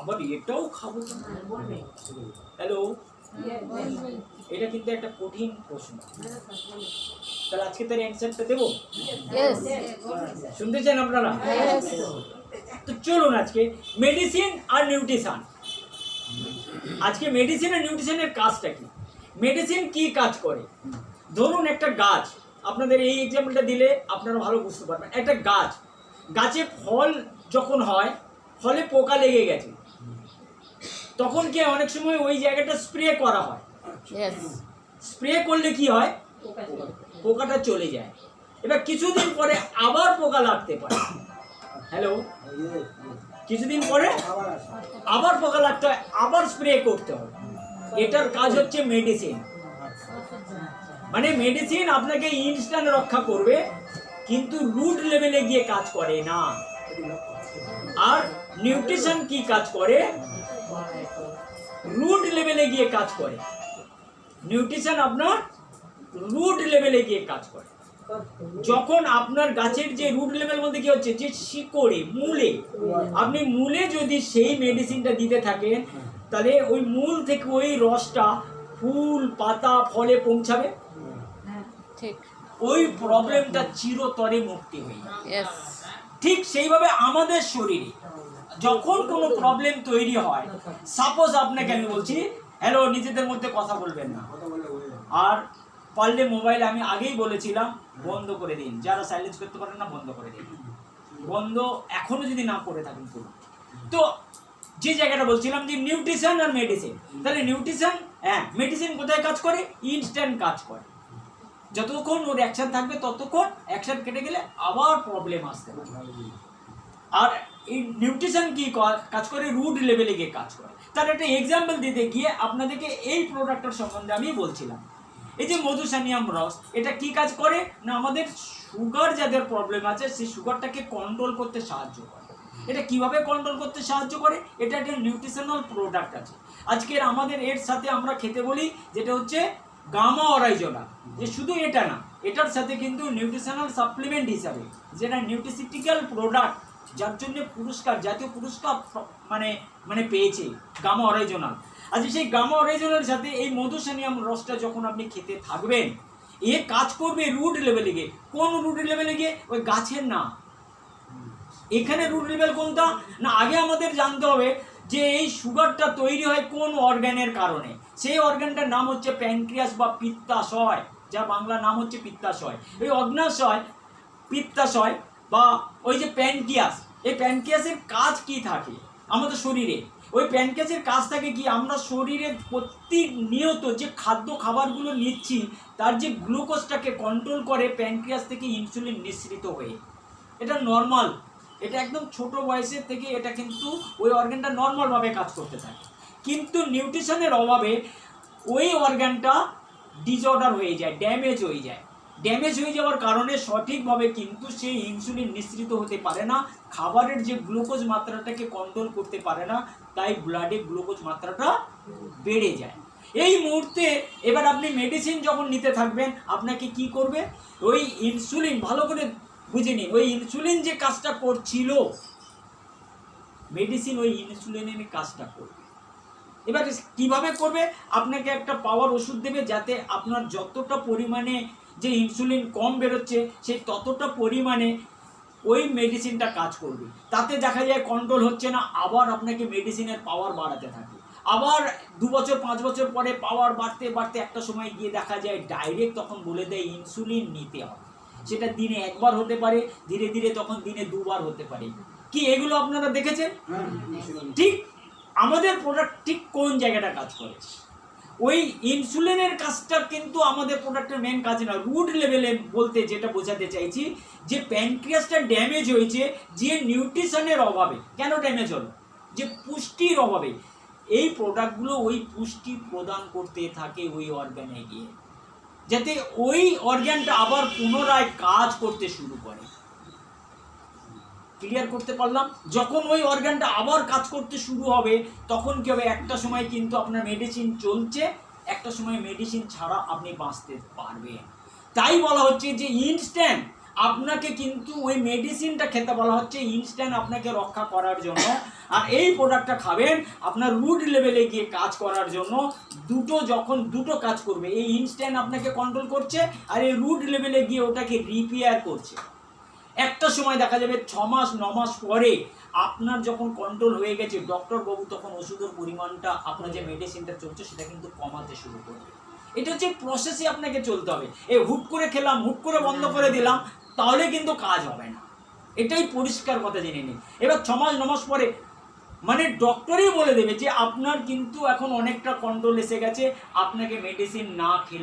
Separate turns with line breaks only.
আবার এটাও খাব হ্যালো এটা কিন্তু একটা কঠিন প্রশ্ন। তাহলে আজকে তার অ্যান্সারটা দেবো? শুনতে চান আপনারা? তো চলুন আজকে মেডিসিন আর নিউট্রিশন আজকে মেডিসিন আর নিউট্রিশনের কাজটা কি? মেডিসিন কি কাজ করে? ধরুন একটা গাছ আপনাদের এই এক্সাম্পলটা দিলে আপনারা ভালো বুঝতে পারবেন। একটা গাছ গাছে ফল যখন হয় ফলে পোকা লেগে গেছে। তখন কি অনেক সময় ওই জায়গাটা স্প্রে করা হয়? স্প্রে করলে কি হয়? পোকাটা চলে যায়। এবার কিছুদিন পরে আবার পোকা লাগতে পারে। হ্যালো কিছুদিন পরে আবার পোকা লাগতে হয় আবার স্প্রে করতে হবে। এটার কাজ হচ্ছে মেডিসিন মানে মেডিসিন আপনাকে ইনস্ট্যান্ট রক্ষা করবে কিন্তু রুট লেভেলে গিয়ে কাজ করে না। আর নিউট্রিশন কি কাজ করে? রুট লেভেলে গিয়ে কাজ করে। নিউট্রিশন আপনার রুট লেভেলে গিয়ে কাজ করে। যখন আপনার গাছের যে রুট লেভেল মধ্যে কি হচ্ছে? যে শিকড়ে মূলে। আপনি মূলে যদি সেই মেডিসিনটা দিতে থাকেন তাহলে ওই মূল থেকে ওই রসটা ফুল পাতা ফলে পৌঁছাবে।
ঠিক।
ওই প্রবলেমটা চিরতরে মুক্তি হয়ে. ঠিক সেইভাবে আমাদের শরীরে যখন কোনো প্রবলেম তৈরি হয় সাপোজ আপনাকে আমি বলছি হ্যালো নিজেদের মধ্যে কথা বলবেন না। আর পারলে মোবাইল আমি আগেই বলেছিলাম বন্ধ করে দিন। যারা সাইলেন্স করতে পারেন না বন্ধ করে দিন। বন্ধ এখনও যদি না করে থাকেন করুন। তো যে জায়গাটা বলছিলাম যে নিউট্রিশন আর মেডিসিন তাহলে নিউট্রিশন হ্যাঁ মেডিসিন কোথায় কাজ করে? ইনস্ট্যান্ট কাজ করে। যতক্ষণ ওর অ্যাকশন থাকবে, ততক্ষণ অ্যাকশন কেটে গেলে আবার প্রবলেম আসতে পারে। আর এই নিউট্রিশন কি কাজ করে? রুট লেভেলে গিয়ে কাজ করে। তার একটা এক্সাম্পল দিতে গিয়ে আপনাদেরকে এই প্রোডাক্টটার সম্বন্ধে আমি বলছিলাম। এই যে মধুসানিয়াম রস, এটা কি কাজ করে? না আমাদের সুগার যাদের প্রবলেম আছে, সেই সুগারটাকে কন্ট্রোল করতে সাহায্য করে। এটা কীভাবে কন্ট্রোল করতে সাহায্য করে? এটা একটা নিউট্রিশনাল প্রোডাক্ট আছে। আজকের আমাদের এর সাথে আমরা খেতে বলি, যেটা হচ্ছে গামা অরাইজোনা, যে শুধু এটা না, এটার সাথে কিন্তু নিউট্রিশনাল সাপ্লিমেন্ট হিসাবে, যেটা নিউট্রিসিটিক্যাল প্রোডাক্ট যার জন্য পুরস্কার, জাতীয় পুরস্কার মানে মানে পেয়েছে গামা অরাইজোনাল আচ্ছা সেই গামা অরাইজোনাল সাথে এই মধুসানিয়াম রসটা যখন আপনি খেতে থাকবেন, এ কাজ করবে রুট লেভেলে গিয়ে। কোন রুট লেভেলে গিয়ে? ওই গাছের না এখানে রুট লেভেল কোনটা? না, আগে আমাদের জানতে হবে যে এই সুগারটা তৈরি হয় কোন অর্গানের কারণে? সেই অর্গানটার নাম হচ্ছে প্যানক্রিয়াস বা পিত্তাশয়, যা বাংলা নাম হচ্ছে পিত্তাশয়। এই অগ্নাশয় পিত্তাশয় বা ওই যে প্যানক্রিয়াস, এই প্যানক্রিয়াসের কাজ কি থাকে আমাদের শরীরে? ওই প্যানক্রিয়াসের কাজ থাকে কি? আমরা শরীরে প্রতিনিয়ত যে খাদ্য খাবারগুলো নিচ্ছি, তার যে গ্লুকোজটাকে কন্ট্রোল করে প্যানক্রিয়াস থেকে ইনসুলিন নিঃসৃত হয়ে। এটা নর্মাল এটা একদম ছোট বয়সের থেকে এটা কিন্তু ওই অর্গানটা নর্মালভাবে কাজ করতে থাকে। কিন্তু নিউট্রিশনের অভাবে ওই অর্গানটা ডিসঅর্ডার হয়ে যায় ড্যামেজ হয়ে যায়। ড্যামেজ হয়ে যাওয়ার কারণে সঠিকভাবে কিন্তু সেই ইনসুলিন নিঃসৃত হতে পারে না, খাবারের যে গ্লুকোজ মাত্রাটাকে কন্ট্রোল করতে পারে না, তাই ব্লাডে গ্লুকোজ মাত্রাটা বেড়ে যায়। এই মুহূর্তে এবার আপনি মেডিসিন যখন নিতে থাকবেন, আপনাকে কি করবে? ওই ইনসুলিন ভালো করে বুঝে নিন ওই ইনসুলিন যে কাজটা করছিল মেডিসিন ওই ইনসুলিনের কাজটা করবে। এবার কীভাবে করবে? আপনাকে একটা পাওয়ার ওষুধ দেবে যাতে আপনার যতটা পরিমাণে যে ইনসুলিন কম বেরোচ্ছে, সেই ততটা পরিমাণে ওই মেডিসিনটা কাজ করবে। তাতে দেখা যায় কন্ট্রোল হচ্ছে না, আবার আপনাকে মেডিসিনের পাওয়ার বাড়াতে থাকে। আবার দু বছর, পাঁচ বছর পরে পাওয়ার বাড়তে বাড়তে একটা সময় গিয়ে দেখা যায় ডাইরেক্ট তখন বলে দেয় ইনসুলিন নিতে হবে। সেটা দিনে একবার হতে পারে ধীরে ধীরে তখন দিনে দুবার হতে পারে। কি এগুলো আপনারা দেখেছেন? ঠিক আমাদের প্রোডাক্ট ঠিক কোন জায়গাটা কাজ করে? ওই ইনসুলিনের কাজটা কিন্তু আমাদের প্রোডাক্টের মেন কাজ না। রুট লেভেলে বলতে যেটা বোঝাতে চাইছি যে প্যানক্রিয়াসটা ড্যামেজ হয়েছে যে নিউট্রিশনের অভাবে। কেন ড্যামেজ হলো? যে পুষ্টির অভাবে। এই প্রোডাক্টগুলো ওই পুষ্টি প্রদান করতে থাকে ওই অর্গানে গিয়ে। যাতে ওই অর্গানটা আবার পুনরায় কাজ করতে শুরু করে। ক্লিয়ার করতে পারলাম? যখন ওই অর্গানটা আবার কাজ করতে শুরু হবে, তখন কি হবে? একটা সময় কিন্তু আপনার মেডিসিন চলছে, একটা সময় মেডিসিন ছাড়া আপনি বাঁচতে পারবেন। তাই বলা হচ্ছে যে ইনস্ট্যান্ট আপনাকে কিন্তু ওই মেডিসিনটা খেতে বলা হচ্ছে ইনস্ট্যান্ট আপনাকে রক্ষা করার জন্য। আর এই প্রোডাক্টটা খাবেন আপনার রুট লেভেলে গিয়ে কাজ করার জন্য। দুটো যখন দুটো কাজ করবে, এই ইনস্ট্যান্ট আপনাকে কন্ট্রোল করছে আর এই রুট লেভেলে গিয়ে ওটাকে রিপেয়ার করছে। একটা সময় দেখা যাবে ছ মাস, ন মাস পরে আপনার যখন কন্ট্রোল হয়ে গেছে ডক্টর বাবু তখন ওষুধের পরিমাণটা, আপনার যে মেডিসিনটা চলছে সেটা কিন্তু কমাতে শুরু করবে। এটা হচ্ছে প্রসেসে আপনাকে চলতে হবে। এই হুট করে খেলাম, হুট করে বন্ধ করে দিলাম তাহলে কিন্তু কাজ হবে না। এটাই পরিষ্কার কথা জেনে নিন। এবার ছমাস, নমাস পরে মানে ডক্টরই বলে দেবে যে, আপনার কিন্তু এখন অনেকটা কন্ট্রোল এসে গেছে। আপনাকে মেডিসিন না খেলে